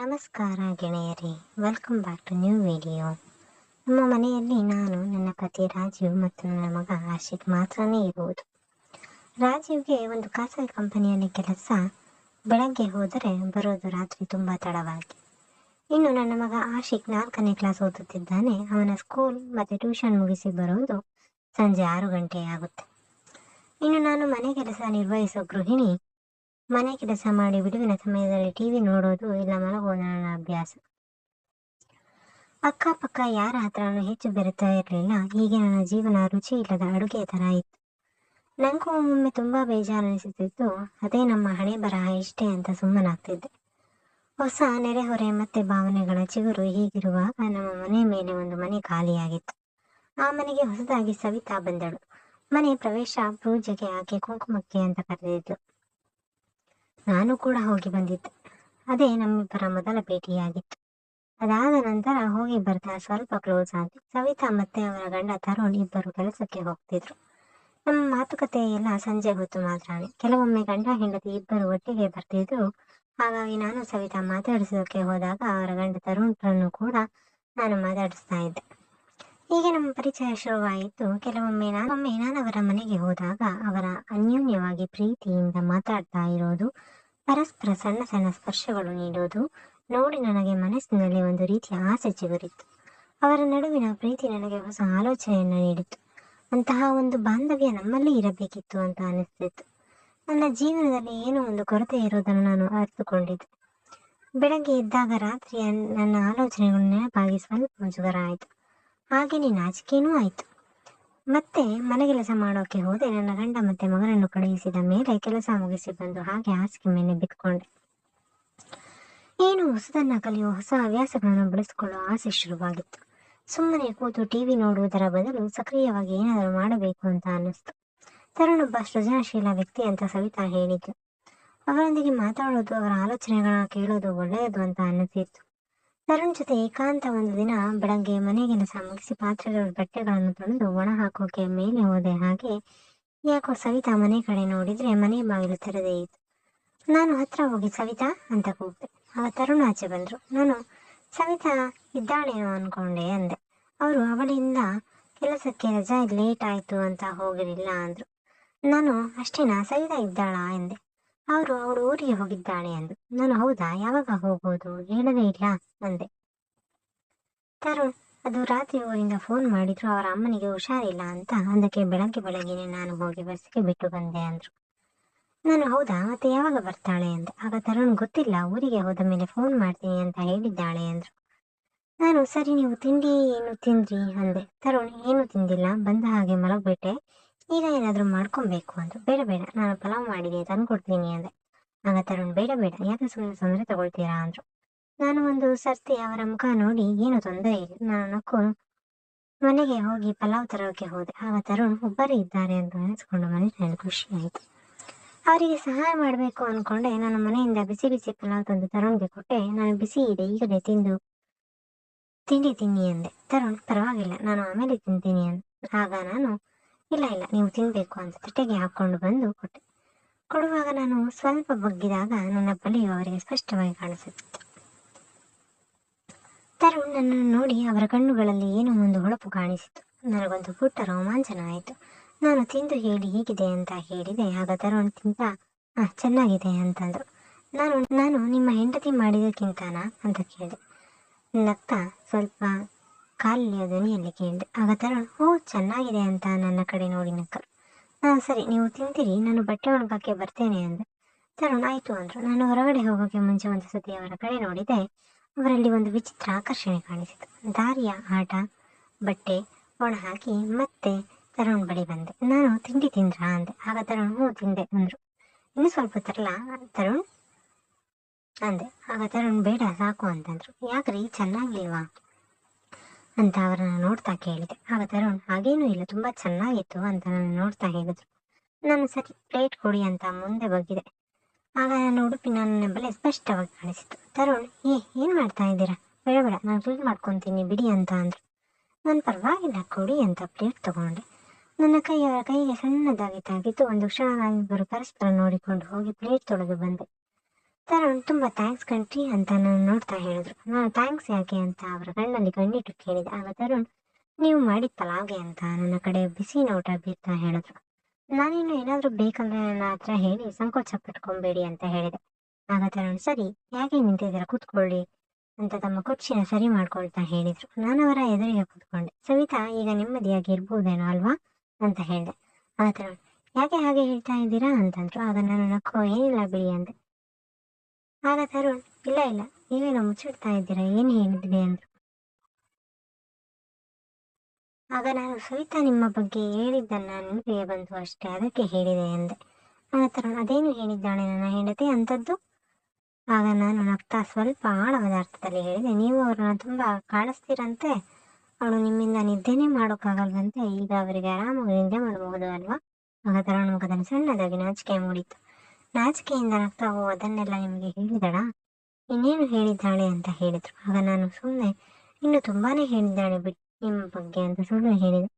ನಮಸ್ಕಾರ ಗೆಳೆಯರೇ welcome back to new video ನಮ್ಮ ಮನೆಯಲ್ಲಿ ನಾನು, ನನ್ನ ಪತಿ ರಾಜೀವ್ ಮತ್ತು ನನ್ನ ಮಗ ಆಶಿಕ್ ಮಾತ್ರನೇ ಇರುವುದು. ರಾಜೀವ್ಗೆ ಒಂದು ಖಾಸಗಿ ಕಂಪನಿಯಲ್ಲಿ ಕೆಲಸ, ಬೆಳಗ್ಗೆ ಹೋದರೆ ಬರೋದು ರಾತ್ರಿ ತುಂಬ ತಡವಾಗಿ. ಇನ್ನು ನನ್ನ ಮಗ ಆಶಿಕ್ ನಾಲ್ಕನೇ ಕ್ಲಾಸ್ ಓದುತ್ತಿದ್ದಾನೆ. ಅವನ ಸ್ಕೂಲ್ ಮತ್ತು ಟ್ಯೂಷನ್ ಮುಗಿಸಿ ಬರೋದು ಸಂಜೆ ಆರು ಗಂಟೆ ಆಗುತ್ತೆ ಇನ್ನು ನಾನು ಮನೆ ಕೆಲಸ ನಿರ್ವಹಿಸೋ ಗೃಹಿಣಿ ಮನೆ ಕೆಲಸ ಮಾಡಿ ಬಿಡುವಿನ ಸಮಯದಲ್ಲಿ ಟಿವಿ ನೋಡೋದು ಇಲ್ಲ ಮಲಗುವುದು ನನ್ನ ಅಭ್ಯಾಸ. ಅಕ್ಕಪಕ್ಕ ಯಾರ ಹತ್ರನೂ ಹೆಚ್ಚು ಬೆರೆತಾ ಇರಲಿಲ್ಲ. ಹೀಗೆ ನನ್ನ ಜೀವನ ರುಚಿ ಇಲ್ಲದ ಅಡುಗೆ ಥರ ಇತ್ತು. ನನಗೂ ಒಮ್ಮೊಮ್ಮೆ ತುಂಬಾ ಬೇಜಾರು ಅನಿಸುತ್ತಿತ್ತು ಅದೇ ನಮ್ಮ ಹಣೆ ಬರಹ ಇಷ್ಟೇ ಅಂತ ಸುಮ್ಮನಾಗ್ತಿದ್ದೆ. ಹೊಸ ನೆರೆಹೊರೆ ಮತ್ತೆ ಭಾವನೆಗಳ ಚಿಗುರು ಹೀಗಿರುವಾಗ ನಮ್ಮ ಮನೆ ಮೇಲೆ ಒಂದು ಮನೆ ಖಾಲಿಯಾಗಿತ್ತು. ಆ ಮನೆಗೆ ಹೊಸದಾಗಿ ಸವಿತಾ ಬಂದಳು. ಮನೆ ಪ್ರವೇಶ ಪೂಜೆಗೆ ಆಕೆ ಕುಂಕುಮಕ್ಕೆ ಅಂತ ಕರೆದಿದ್ಲು ನಾನು ಕೂಡ ಹೋಗಿ ಬಂದಿದ್ದೆ. ಅದೇ ನಮ್ಮಿಬ್ಬರ ಮೊದಲ ಭೇಟಿಯಾಗಿತ್ತು. ಅದಾದ ನಂತರ ಹೋಗಿ ಬರ್ತಾ ಸ್ವಲ್ಪ ಕ್ಲೋಸ್ ಆಗಿ ಸವಿತಾ ಮತ್ತೆ ಅವರ ಗಂಡ ತರುಣ್ ಇಬ್ಬರು ಕೆಲಸಕ್ಕೆ ಹೋಗ್ತಿದ್ರು. ನಮ್ಮ ಮಾತುಕತೆ ಎಲ್ಲ ಸಂಜೆ ಹೊತ್ತು ಮಾತ್ರನೇ. ಕೆಲವೊಮ್ಮೆ ಗಂಡ ಹೆಂಡತಿ ಇಬ್ಬರು ಒಟ್ಟಿಗೆ ಬರ್ತಿದ್ರು. ಹಾಗಾಗಿ ನಾನು ಸವಿತಾ ಮಾತಾಡಿಸೋಕೆ ಹೋದಾಗ ಅವರ ಗಂಡ ತರುಣ್ರನ್ನು ಕೂಡ ನಾನು ಮಾತಾಡಿಸ್ತಾ ಇದ್ದೆ. ಹೀಗೆ ನಮ್ಮ ಪರಿಚಯ ಶುರುವಾಯಿತು. ಕೆಲವೊಮ್ಮೆ ನಾನೊಮ್ಮೆ ನಾನು ಅವರ ಮನೆಗೆ ಹೋದಾಗ ಅವರ ಅನ್ಯೋನ್ಯವಾಗಿ ಪ್ರೀತಿಯಿಂದ ಮಾತಾಡ್ತಾ ಇರೋದು, ಪರಸ್ಪರ ಸಣ್ಣ ಸಣ್ಣ ಸ್ಪರ್ಶಗಳು ನೀಡೋದು, ನೋಡಿ ನನಗೆ ಮನಸ್ಸಿನಲ್ಲಿ ಒಂದು ರೀತಿಯ ಆಸೆ ಚಿಗುರಿತ್ತು. ಅವರ ನಡುವಿನ ಪ್ರೀತಿ ನನಗೆ ಹೊಸ ಆಲೋಚನೆಯನ್ನು ನೀಡಿತು ಅಂತಹ ಒಂದು ಬಾಂಧವ್ಯ ನಮ್ಮಲ್ಲಿ ಇರಬೇಕಿತ್ತು ಅಂತ ಅನಿಸ್ತಿತ್ತು. ನನ್ನ ಜೀವನದಲ್ಲಿ ಏನೋ ಒಂದು ಕೊರತೆ ಇರೋದನ್ನು ನಾನು ಅರಿತುಕೊಂಡಿದ್ದೆ. ಬೆಳಗ್ಗೆ ಎದ್ದಾಗ ರಾತ್ರಿಯ ನನ್ನ ಆಲೋಚನೆಗಳು ನೆನಪಾಗಿ ಮುಜುಗರ ಆಯಿತು. ಹಾಗೆಯೇ ನಾಚಿಕೆನೂ ಆಯ್ತು. ಮತ್ತೆ ಮನೆ ಕೆಲಸ ಮಾಡೋಕೆ ಹೋದೆ. ನನ್ನ ಗಂಡ ಮತ್ತೆ ಮಗನನ್ನು ಕಳುಹಿಸಿದ ಮೇಲೆ ಕೆಲಸ ಮುಗಿಸಿ ಬಂದು ಹಾಗೆ ಹಾಸಿಗೆ ಮೇಲೆ ಬಿತ್ಕೊಂಡೆ ಏನು ಹೊಸದನ್ನ ಕಲಿಯೋ ಹೊಸ ಹವ್ಯಾಸಗಳನ್ನು ಬೆಳೆಸಿಕೊಳ್ಳೋ ಆಸೆ ಶುರುವಾಗಿತ್ತು. ಸುಮ್ಮನೆ ಕೂತು ಟಿವಿ ನೋಡುವುದರ ಬದಲು ಸಕ್ರಿಯವಾಗಿ ಏನಾದರೂ ಮಾಡಬೇಕು ಅಂತ ಅನ್ನಿಸ್ತು. ತರುಣೊಬ್ಬ ಸೃಜನಶೀಲ ವ್ಯಕ್ತಿ ಅಂತ ಸವಿತಾ ಹೇಳಿದ್ಲು ಅವರೊಂದಿಗೆ ಮಾತಾಡೋದು, ಅವರ ಆಲೋಚನೆಗಳನ್ನ ಕೇಳೋದು ಒಳ್ಳೆಯದು ಅಂತ ಅನ್ನಿಸಿತ್ತು. ತರುಣ್ ಜೊತೆ ಏಕಾಂತ ಒಂದು ದಿನ ಬೆಳಗ್ಗೆ ಮನೆಗೆನ ಮುಗಿಸಿ ಪಾತ್ರೆಗಳ, ಬಟ್ಟೆಗಳನ್ನು ತೊಳೆದು ಒಣ ಹಾಕೋಕೆ ಮೇಲೆ ಹೋದೆ. ಹಾಗೆ ಯಾಕೋ ಸವಿತಾ ಮನೆ ಕಡೆ ನೋಡಿದ್ರೆ ಮನೆ ಬಾಗಿಲು ತೆರೆದೇ ಇತ್ತು. ನಾನು ಹತ್ರ ಹೋಗಿ ಸವಿತಾ ಅಂತ ಕೂಗ್ದೆ. ಆಗ ತರುಣ್ ಆಚೆ ಬಂದ್ರು. ನಾನು, ಸವಿತಾ ಇದ್ದಾಳೇನೋ ಅನ್ಕೊಂಡೆ, ಅಂದೆ. ಅವರು ಅವಳಿಂದ ಕೆಲಸಕ್ಕೆ ರಜಾ ಲೇಟ್ ಆಯ್ತು ಅಂತ ಹೋಗಿರಲಿಲ್ಲ, ಅಂದ್ರು. ನಾನು, ಅಷ್ಟೇನಾ? ಸವಿತಾ ಇದ್ದಾಳಾ? ಎಂದೆ. ಅವರು ಅವಳು ಊರಿಗೆ ಹೋಗಿದ್ದಾಳೆ ಅಂದು. ನಾನು, ಹೌದಾ? ಯಾವಾಗ ಹೋಗೋದು? ಹೇಳದೇ ಇಲ್ಲ, ಅಂದೆ. ತರುಣ್ ಅದು ರಾತ್ರಿ ಊರಿಂದ ಫೋನ್ ಮಾಡಿದ್ರು, ಅವರ ಅಮ್ಮನಿಗೆ ಹುಷಾರಿಲ್ಲ ಅಂತ. ಅದಕ್ಕೆ ಬೆಳಗ್ಗೆ ಬೆಳಗ್ಗೆನೆ ನಾನು ಹೋಗಿ ಬಸ್ಸಿಗೆ ಬಿಟ್ಟು ಬಂದೆ ಅಂದ್ರು. ನಾನು, ಹೌದಾ? ಮತ್ತೆ ಯಾವಾಗ ಬರ್ತಾಳೆ ಅಂದೆ. ಆಗ ತರುಣ್, ಗೊತ್ತಿಲ್ಲ, ಊರಿಗೆ ಹೋದ ಮೇಲೆ ಫೋನ್ ಮಾಡ್ತೀನಿ ಅಂತ ಹೇಳಿದ್ದಾಳೆ ಅಂದ್ರು. ನಾನು, ಸರಿ, ನೀವು ತಿಂಡಿ ಏನು ತಿಂದ್ರಿ? ಅಂದೆ. ತರುಣ್, ಏನು ತಿಂದಿಲ್ಲ? ಬಂದ ಹಾಗೆ ಮಲಗ್ಬಿಟ್ಟೆ. ಈಗ ಏನಾದರೂ ಮಾಡ್ಕೊಬೇಕು ಅಂದ್ರು ಬೇಡ ಬೇಡ, ನಾನು ಪಲಾವ್ ಮಾಡಿದೆ, ತಂದ್ಕೊಡ್ತೀನಿ ಅಂದೆ. ಆಗ ತರುಣ್ ಬೇಡ ಬೇಡ, ಯಾಕೆ ಸುಮ್ಮನೆ ತೊಂದರೆ ತಗೊಳ್ತೀರಾ ಅಂದ್ರು. ನಾನು ಒಂದು ಸರ್ತಿ ಅವರ ಮುಖ ನೋಡಿ ಏನು ತೊಂದರೆ ಇಲ್ಲ ನಾನು ನಕ್ಕು ಮನೆಗೆ ಹೋಗಿ ಪಲಾವ್ ತರೋಕೆ ಹೋದೆ. ಆಗ ತರುಣ್ ಒಬ್ಬರೇ ಇದ್ದಾರೆ ಅಂತ ಅನಿಸ್ಕೊಂಡು ಮನಸ್ಸಿನಲ್ಲಿ ಖುಷಿ ಆಯಿತು. ಅವರಿಗೆ ಸಹಾಯ ಮಾಡಬೇಕು ಅನ್ಕೊಂಡೆ, ನಾನು ಮನೆಯಿಂದ ಬಿಸಿ ಬಿಸಿ ಪಲಾವ್ ತಂದು ತರುಣ್ಗೆ ಕೊಟ್ಟೆ. ನಾನು ಬಿಸಿ ಇದೆ, ಈಗಲೇ ತಿಂದು, ತಿಂಡಿ ತಿನ್ನಿ ಅಂದೆ. ತರುಣ್ ಪರವಾಗಿಲ್ಲ, ನಾನು ಆಮೇಲೆ ತಿಂತೀನಿ ಅಂದ. ಆಗ ನಾನು ಇಲ್ಲ ಇಲ್ಲ, ನೀವು ತಿನ್ಬೇಕು ಅಂತ ತಟ್ಟೆಗೆ ಹಾಕೊಂಡು ಬಂದು ಕೊಟ್ಟೆ. ಕೊಡುವಾಗ ನಾನು ಸ್ವಲ್ಪ ಬಗ್ಗಿದಾಗ ನನ್ನ ಬಲಿಯು ಅವರಿಗೆ ಸ್ಪಷ್ಟವಾಗಿ ಕಾಣಿಸುತ್ತಿತ್ತು. ತರುಣ್ ನನ್ನನ್ನು ನೋಡಿ ಅವರ ಕಣ್ಣುಗಳಲ್ಲಿ ಏನೋ ಒಂದು ಹೊಳಪು ಕಾಣಿಸಿತು. ನನಗೊಂದು ಪುಟ್ಟ ರೋಮಾಂಚನ ಆಯಿತು ನಾನು ತಿಂದು ಹೇಳಿ ಹೀಗಿದೆ ಅಂತ ಹೇಳಿದೆ. ಆಗ ತರುಣ್ ತಿಂತ ಚೆನ್ನಾಗಿದೆ ಅಂತಂದ್ರು. ನಾನು ನಾನು ನಿಮ್ಮ ಹೆಂಡತಿ ಮಾಡಿದಕ್ಕಿಂತನಾ ಅಂತ ಕೇಳಿದೆ. ನಗ್ತಾ ಸ್ವಲ್ಪ ಕಾಲಿನ ಧ್ವನಿಯಲ್ಲಿ ಕೇಳಿದೆ ಆಗ ತರುಣ್ ಓ, ಚೆನ್ನಾಗಿದೆ ಅಂತ ನನ್ನ ಕಡೆ ನೋಡಿ ನಕ್ಕರು. ಹಾ, ಸರಿ, ನೀವು ತಿಂತೀರಿ, ನಾನು ಬಟ್ಟೆ ಒಣಗಾಕೆ ಬರ್ತೇನೆ ಅಂದೆ. ತರುಣ್ ಆಯ್ತು ಅಂದರು. ನಾನು ಹೊರಗಡೆ ಹೋಗೋಕೆ ಮುಂಚೆ ಒಂದು ಸತಿ ಅವರ ಕಡೆ ನೋಡಿದೆ. ಅವರಲ್ಲಿ ಒಂದು ವಿಚಿತ್ರ ಆಕರ್ಷಣೆ ಕಾಣಿಸಿತು. ದಾರಿಯ ಆಟ, ಬಟ್ಟೆ ಒಣ ಹಾಕಿ ಮತ್ತೆ ತರುಣ್ ಬಳಿ ಬಂದೆ. ನಾನು, ತಿಂಡಿ ತಿಂದ್ರಾ ಅಂದೆ. ಆಗ ತರುಣ್, ಹ್ಞೂ, ತಿಂದೆ ಅಂದ್ರು. ಇನ್ನು ಸ್ವಲ್ಪ ತರಲಾ, ತರುಣ್, ಅಂದೆ. ಆಗ ತರುಣ್, ಬೇಡ, ಸಾಕು ಅಂತಂದ್ರು. ಯಾಕ್ರಿ, ಚೆನ್ನಾಗಿಲ್ವಾ? ಅಂತ ಅವರನ್ನು ನೋಡ್ತಾ ಕೇಳಿದೆ. ಆಗ ತರುಣ್, ಹಾಗೇನೂ ಇಲ್ಲ, ತುಂಬಾ ಚೆನ್ನಾಗಿತ್ತು ಅಂತ ನಾನು ನೋಡ್ತಾ ಹೇಳಿದ್ರು. ನಾನು ಸರಿ ಪ್ಲೇಟ್ ಕೊಡಿ ಅಂತ ಮುಂದೆ ಬಗ್ಗಿದೆ ಆಗ ನನ್ನ ಉಡುಪಿ ನನ್ನ ಬಲೆ ಸ್ಪಷ್ಟವಾಗಿ ಕಾಣಿಸಿತು. ತರುಣ್, ಏ, ಏನು ಮಾಡ್ತಾ ಇದ್ದೀರಾ? ಬೇಡ ಬೇಡ ನಾನು ಕ್ಲೀನ್ ಮಾಡ್ಕೊತೀನಿ, ಬಿಡಿ ಅಂತ ಅಂದ್ರು. ನಾನು ಪರವಾಗಿಲ್ಲ, ಕೊಡಿ ಅಂತ ಪ್ಲೇಟ್ ತಗೊಂಡೆ. ನನ್ನ ಕೈ ಅವರ ಕೈಗೆ ಸಣ್ಣದಾಗಿ ತಾಗಿತ್ತು ಒಂದು ಕ್ಷಣ ನಾವಿಬ್ಬರು ಪರಸ್ಪರ ನೋಡಿಕೊಂಡು ಹೋಗಿ ಪ್ಲೇಟ್ ತೊಳೆದು ಬಂದೆ. ತರುಣ್ ತುಂಬ ಥ್ಯಾಂಕ್ಸ್ ಕಂಟ್ರಿ ಅಂತ ನಾನು ನೋಡ್ತಾ ಹೇಳಿದ್ರು. ನಾನು ಥ್ಯಾಂಕ್ಸ್ ಯಾಕೆ ಅಂತ ಅವರ ಕಣ್ಣಲ್ಲಿ ಕಣ್ಣಿಟ್ಟು ಕೇಳಿದೆ. ಆಗ ತರುಣ್ ನೀವು ಮಾಡಿದ ಪಲಾವ್ಗೆ ಅಂತ ನನ್ನ ಕಡೆ ಬಿಸಿ ನೋಟ ಬೀರ್ತಾ ಹೇಳಿದ್ರು. ನಾನಿನ್ನು ಏನಾದರೂ ಬೇಕಂದ್ರೆ ನನ್ನ ಹತ್ರ ಹೇಳಿ ಸಂಕೋಚ ಪಟ್ಕೊಂಬೇಡಿ ಅಂತ ಹೇಳಿದೆ. ಆಗ ತರುಣ್ ಸರಿ ಯಾಕೆ ನಿಂತಿದ್ದೀರಾ ಕೂತ್ಕೊಳ್ಳಿ ಅಂತ ತಮ್ಮ ಕುರ್ಚಿನ ಸರಿ ಮಾಡ್ಕೊಳ್ತಾ ಹೇಳಿದ್ರು. ನಾನು ಅವರ ಎದುರಿಗೆ ಕೂತ್ಕೊಂಡೆ. ಸವಿತಾ, ಈಗ ನೆಮ್ಮದಿಯಾಗಿ ಇರ್ಬೋದೇನೋ ಅಲ್ವಾ? ಅಂತ ಹೇಳಿದೆ. ಆಗ ತರುಣ್ ಯಾಕೆ ಹಾಗೆ ಹೇಳ್ತಾ ಇದ್ದೀರಾ? ಅಂತಂದ್ರು. ಆಗ ನಾನು ನಕ್ಕೋ ಏನಿಲ್ಲ ಬಿಡಿ ಅಂದೆ. ಆಗ ತರುಣ್ ಇಲ್ಲ ಇಲ್ಲ. ನೀವೇನೋ ಮುಚ್ಚಿಡ್ತಾ ಇದ್ದೀರಾ? ಏನು ಹೇಳಿದ್ರಿ ಅಂದ್ರು? ಆಗ ನಾನು ಸವಿತಾ ನಿಮ್ಮ ಬಗ್ಗೆ ಹೇಳಿದ್ದನ್ನ ನೆನಪಿಗೆ ಬಂತು ಅಷ್ಟೇ. ಅದಕ್ಕೆ ಹೇಳಿದೆ ಎಂದೆ. ಆಗ ತರುಣ್ ಅದೇನು ಹೇಳಿದ್ದಾಳೆ ನನ್ನ ಹೆಂಡತಿ ಅಂಥದ್ದು ಆಗ ನಾನು ನಗ್ತಾ ಸ್ವಲ್ಪ ಆಳವಾದ ಅರ್ಥದಲ್ಲಿ ಹೇಳಿದೆ. ನೀವು ಅವ್ರನ್ನ ತುಂಬ ಕಾಣಿಸ್ತೀರಂತೆ ಅವಳು ನಿಮ್ಮಿಂದ ನಿದ್ದೆನೇ ಮಾಡೋಕ್ಕಾಗಲ್ವಂತೆ. ಈಗ ಅವರಿಗೆ ಆರಾಮಾಗಿ ನಿದ್ದೆ ಮಾಡಬಹುದು ಅಲ್ವಾ? ಆಗ ತರುಣ್ ಮುಖದಲ್ಲಿ ಸಣ್ಣದಾಗಿ ನಾಚಿಕೆ ಮೂಡಿತು ನಾಚಿಕೆಯಿಂದ ನಗ್ತಾ ಓ ಅದನ್ನೆಲ್ಲ ನಿಮಗೆ ಹೇಳಿದಳ? ಇನ್ನೇನು ಹೇಳಿದ್ದಾಳೆ ಅಂತ ಹೇಳಿದ್ರು. ಆಗ ನಾನು ಸುಮ್ಮನೆ ಇನ್ನು ತುಂಬಾನೇ ಹೇಳಿದ್ದಾಳೆ ಬಿಟ್ಟು ನಿಮ್ಮ ಬಗ್ಗೆ ಅಂತ ಸುಳ್ಳು ಹೇಳಿದೆ.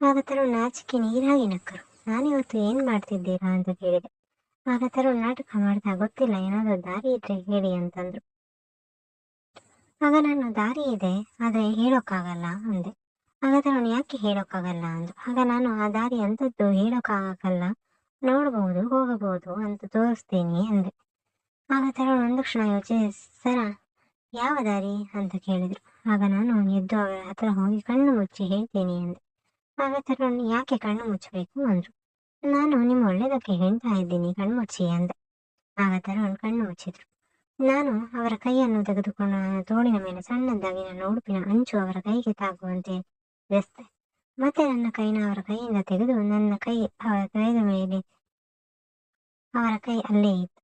ಆಗ ತರುಣ್ ನಾಚಿಕೆ ನೀರಾಗಿ ನಕ್ಕರು. ನಾನಿವತ್ತು ಏನ್ ಮಾಡ್ತಿದ್ದೀರಾ ಅಂತ ಕೇಳಿದೆ. ಆಗ ತರುಣ್ ನಾಟಕ ಮಾಡ್ತಾ ಗೊತ್ತಿಲ್ಲ, ಏನಾದರೂ ದಾರಿ ಇದ್ರೆ ಹೇಳಿ ಅಂತಂದ್ರು. ಆಗ ನಾನು ದಾರಿ ಇದೆ, ಆದ್ರೆ ಹೇಳೋಕ್ಕಾಗಲ್ಲ ಅಂದೆ. ಆಗ ತರುಣ್ ಯಾಕೆ ಹೇಳೋಕ್ಕಾಗಲ್ಲ ಅಂದ್ರು. ಆಗ ನಾನು ಆ ದಾರಿ ಅಂತದ್ದು ಹೇಳೋಕ್ಕಾಗಲ್ಲ. ನೋಡಬಹುದು ಹೋಗಬಹುದು ಅಂತ ತೋರಿಸ್ತೀನಿ ಅಂದೆ. ಆಗ ತರುಣ್ ಒಂದು ಕ್ಷಣ ಯೋಚಿಸಿ ಸರ ಯಾವ ದಾರಿ ಅಂತ ಕೇಳಿದ್ರು. ಆಗ ನಾನು ಎದ್ದು ಅವರ ಹತ್ರ ಹೋಗಿ ಕಣ್ಣು ಮುಚ್ಚಿ ಹೇಳ್ತೀನಿ ಅಂದೆ. ಆಗ ತರುಣ್ ಯಾಕೆ ಕಣ್ಣು ಮುಚ್ಚಬೇಕು ಅಂದ್ರು. ನಾನು ನಿಮ್ಮ ಒಳ್ಳೇದಕ್ಕೆ ಹೇಳ್ತಾ ಇದ್ದೀನಿ, ಕಣ್ಣು ಮುಚ್ಚಿ ಅಂದೆ. ಆಗ ತರುಣ್ ಕಣ್ಣು ಮುಚ್ಚಿದ್ರು. ನಾನು ಅವರ ಕೈಯನ್ನು ತೆಗೆದುಕೊಂಡು ನನ್ನ ತೋಳಿನ ಮೇಲೆ ಸಣ್ಣದಾಗಿ ನನ್ನ ಉಡುಪಿನ ಅಂಚು ಅವರ ಕೈಗೆ ತಾಗುವಂತೆ ಬೆಸ್ತೆ ಮತ್ತೆ ನನ್ನ ಕೈನ ಅವರ ಕೈಯಿಂದ ತೆಗೆದು ನನ್ನ ಕೈ, ಅವರ ಕೈದ ಮೇಲೆ ಅವರ ಕೈ ಅಲ್ಲೇ ಇತ್ತು.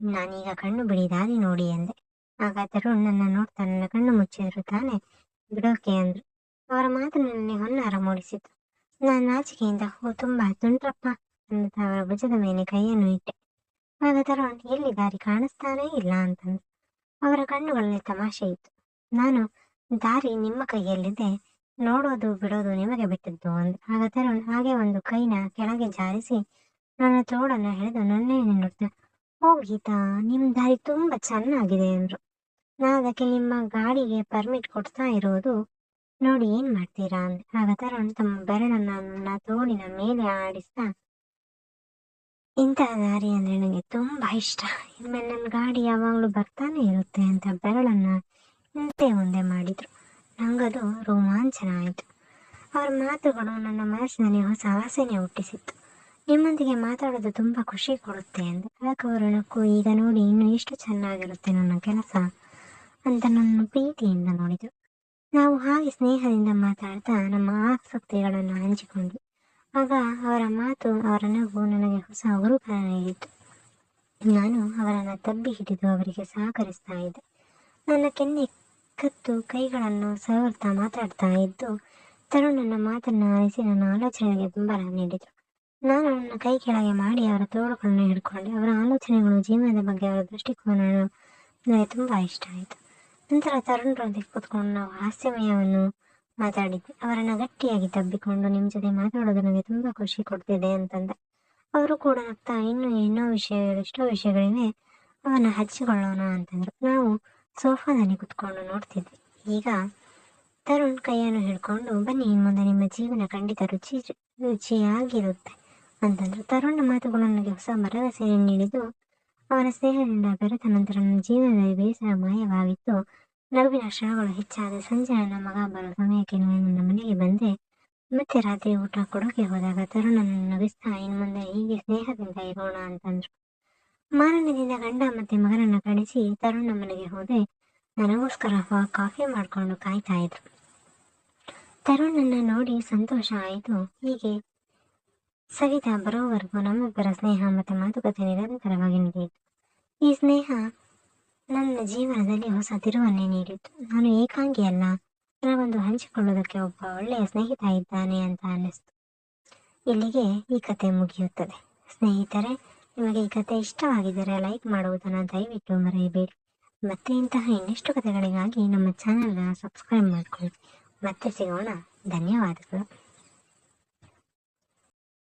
ನಾನೀಗ ಕಣ್ಣು ಬಿಡಿ ದಾರಿ ನೋಡಿ ಅಂದೆ ಆಗ ತರುಣ್ ನನ್ನ ನೋಡ್ತಾ ನನ್ನ ಕಣ್ಣು ಮುಚ್ಚಿದ್ರು. ತಾನೆ ಬಿಡೋಕೆ ಅಂದ್ರು. ಅವರ ಮಾತು ನನ್ನಲ್ಲಿ ಹೊನ್ನಾರ ಮೂಡಿಸಿತು. ನಾನು ನಾಚಿಕೆಯಿಂದ ಹೋ ತುಂಬಾ ತುಂಟ್ರಪ್ಪ ಅಂತ ಅವರ ಭುಜದ ಮೇಲೆ ಕೈಯನ್ನು ಇಟ್ಟೆ. ಆಗ ತರುಣ್ ಎಲ್ಲಿ ದಾರಿ ಕಾಣಿಸ್ತಾನೇ ಇಲ್ಲ ಅಂತಂದ್ರು ಅವರ ಕಣ್ಣುಗಳಲ್ಲಿ ತಮಾಷೆ ಇತ್ತು. ನಾನು ದಾರಿ ನಿಮ್ಮ ಕೈಯಲ್ಲಿದೆ. ನೋಡೋದು ಬಿಡೋದು ನಿಮಗೆ ಬಿಟ್ಟಿದ್ದು ಅಂದ್ರೆ ಆಗ ತರುಣ್ ಹಾಗೆ ಒಂದು ಕೈನ ಕೆಳಗೆ ಜಾರಿಸಿ ನನ್ನ ತೋಳನ್ನ ಹಿಡಿದು ನನ್ನೇ ನೋಡ್ತಾ ಓ ಗೀತಾ, ನಿಮ್ ದಾರಿ ತುಂಬಾ ಚೆನ್ನಾಗಿದೆ ಅಂದ್ರು. ನಾ ಅದಕ್ಕೆ ನಿಮ್ಮ ಗಾಡಿಗೆ ಪರ್ಮಿಟ್ ಕೊಡ್ತಾ ಇರೋದು ನೋಡಿ ಏನ್ ಮಾಡ್ತೀರಾ ಅಂದೆ. ಆಗ ತರುಣ್ ತಮ್ಮ ಬೆರಳನ್ನ ನನ್ನ ತೋಳಿನ ಮೇಲೆ ಆಡಿಸ್ತಾ ಇಂತಹ ದಾರಿ ಅಂದ್ರೆ ನನಗೆ ತುಂಬಾ ಇಷ್ಟ. ಇನ್ಮೇಲೆ ನನ್ನ ಗಾಡಿ ಯಾವಾಗಲೂ ಬರ್ತಾನೆ ಇರುತ್ತೆ ಅಂತ ಬೆರಳನ್ನ ಹಿಂದೆ ಮುಂದೆ ಮಾಡಿದ್ರು. ನಂಗದು ರೋಮಾಂಚನ ಆಯಿತು ಅವರ ಮಾತುಗಳು ನನ್ನ ಮನಸ್ಸಿನಲ್ಲಿ ಹೊಸ ಆಸೆನೆ ಹುಟ್ಟಿಸಿತ್ತು. ನಿಮ್ಮೊಂದಿಗೆ ಮಾತಾಡೋದು ತುಂಬ ಖುಷಿ ಕೊಡುತ್ತೆ ಅಂದೆ ಅದಕ್ಕೆ ಅವರು ನಕ್ಕು, ಈಗ ನೋಡಿ, ಇನ್ನು ಎಷ್ಟು ಚೆನ್ನಾಗಿರುತ್ತೆ ನನ್ನ ಕೆಲಸ? ಅಂತ ನನ್ನ ಪ್ರೀತಿಯಿಂದ ನೋಡಿದ್ರು. ನಾವು ಹಾಗೆ ಸ್ನೇಹದಿಂದ ಮಾತಾಡ್ತಾ ನಮ್ಮ ಆಸಕ್ತಿಗಳನ್ನು ಹಂಚಿಕೊಂಡ್ವಿ. ಆಗ ಅವರ ಮಾತು, ಅವರ ನಗು ನನಗೆ ಹೊಸ ಹುರುಪನ ನೀಡಿತು. ನಾನು ಅವರನ್ನು ತಬ್ಬಿ ಹಿಡಿದು ಅವರಿಗೆ ಸಹಕರಿಸ್ತಾ ಇದ್ದೆ. ನನ್ನ ಕೆನ್ನೆ ಕತ್ತು ಕೈಗಳನ್ನು ಸವರ್ತಾ ಮಾತಾಡ್ತಾ ಇದ್ದು, ತರುಣ್ ನನ್ನ ಮಾತನ್ನು ಆಲಿಸಿ ನನ್ನ ಆಲೋಚನೆಗೆ ಬೆಂಬಲ ನೀಡಿದರು. ನಾನು ನನ್ನ ಕೈ ಕೆಳಗೆ ಮಾಡಿ ಅವರ ತೋಳುಗಳನ್ನು ಹಿಡ್ಕೊಂಡೆ, ಅವರ ಆಲೋಚನೆಗಳು ಜೀವನದ ಬಗ್ಗೆ ಅವರ ದೃಷ್ಟಿಕೋನ ನನಗೆ ತುಂಬಾ ಇಷ್ಟ ಆಯಿತು. ನಂತರ ತರುಣರೊಂದಿಗೆ ಕೂತ್ಕೊಂಡು ನಾವು ಹಾಸ್ಯಮಯವನ್ನು ಮಾತಾಡಿದ್ವಿ. ಅವರನ್ನ ಗಟ್ಟಿಯಾಗಿ ತಬ್ಬಿಕೊಂಡು ನಿಮ್ಮ ಜೊತೆ ಮಾತಾಡೋದು ನನಗೆ ತುಂಬಾ ಖುಷಿ ಕೊಡ್ತಿದೆ ಅಂತಂದೆ. ಅವರು ಕೂಡ ನಗ್ತಾ, ಇನ್ನು ಏನೋ ವಿಷಯಗಳು ಎಷ್ಟೋ ವಿಷಯಗಳಿವೆ, ಅವನ್ನ ಹಚ್ಚಿಕೊಳ್ಳೋಣ ಅಂತಂದ್ರು. ನಾವು ಸೋಫಾದಲ್ಲಿ ಕುತ್ಕೊಂಡು ನೋಡ್ತಿದ್ವಿ ಈಗ ತರುಣ್ ಕೈಯನ್ನು ಹಿಡ್ಕೊಂಡು, ಬನ್ನಿ ಮುಂದೆ ನಿಮ್ಮ ಜೀವನ ಖಂಡಿತ ರುಚಿ, ರುಚಿಯಾಗಿರುತ್ತೆ ಅಂತಂದ್ರು. ತರುಣ್ ಮಾತುಗಳು ನನಗೆ ಹೊಸ ಭರವಸೆಯನ್ನು ನೀಡಿದ್ದು, ಅವನ ಸ್ನೇಹದಿಂದ ಬೆರೆತ ನಂತರ ನನ್ನ ಜೀವನದಲ್ಲಿ ಬೇಸರ ಮಾಯವಾಗಿತ್ತು. ನಗುವಿನ ಕ್ಷಣಗಳು ಹೆಚ್ಚಾದ ಸಂಜೆ ನನ್ನ ಮಗ ಬರೋ ಸಮಯಕ್ಕೆ ನಾನು ನನ್ನ ಮನೆಗೆ ಬಂದೆ. ಮತ್ತೆ ರಾತ್ರಿ ಊಟ ಕೊಡೋಕೆ ಹೋದಾಗ ತರುಣನನ್ನು ನನ್ನ ನಗಿಸ್ತಾ ಇನ್ನು ಮುಂದೆ ಹೀಗೆ ಸ್ನೇಹದಿಂದ ಇರೋಣ ಅಂತಂದ್ರು. ಮಾರನೇ ದಿನ ಗಂಡ ಮತ್ತೆ ಮಗನನ್ನ ಕಳಿಸಿ ತರುಣ ಮನೆಗೆ ಹೋದೆ. ನನಗೋಸ್ಕರ ಕಾಫಿ ಮಾಡ್ಕೊಂಡು ಕಾಯ್ತಾ ಇದ್ರು. ತರುಣನ್ನ ನೋಡಿ ಸಂತೋಷ ಆಯಿತು. ಹೀಗೆ ಸವಿತಾ ಬರೋವರೆಗೂ ನಮ್ಮಿಬ್ಬರ ಸ್ನೇಹ ಮತ್ತು ಮಾತುಕತೆ ನಿರಂತರವಾಗಿ ನಡೆಯಿತು ಈ ಸ್ನೇಹ ನನ್ನ ಜೀವನದಲ್ಲಿ ಹೊಸ ತಿರುವನ್ನೇ ನೀಡಿತು ನಾನು ಏಕಾಂಗಿ ಅಲ್ಲ. ನನಗೊಂದು ಹಂಚಿಕೊಳ್ಳೋದಕ್ಕೆ ಒಬ್ಬ ಒಳ್ಳೆಯ ಸ್ನೇಹಿತ ಇದ್ದಾನೆ ಅಂತ ಅನ್ನಿಸ್ತು. ಇಲ್ಲಿಗೆ ಈ ಕತೆ ಮುಗಿಯುತ್ತದೆ. ಸ್ನೇಹಿತರೆ ನಿಮಗೆ ಈ ಕಥೆ ಇಷ್ಟವಾಗಿದ್ದರೆ ಲೈಕ್ ಮಾಡುವುದನ್ನು ದಯವಿಟ್ಟು ಮರೆಯಬೇಡಿ. ಮತ್ತೆ ಇಂತಹ ಇನ್ನೆಷ್ಟು ಕಥೆಗಳಿಗಾಗಿ ನಮ್ಮ ಚಾನೆಲ್ನ ಸಬ್ಸ್ಕ್ರೈಬ್ ಮಾಡಿಕೊಳ್ಳಿ. ಮತ್ತೆ ಸಿಗೋಣ. ಧನ್ಯವಾದಗಳು.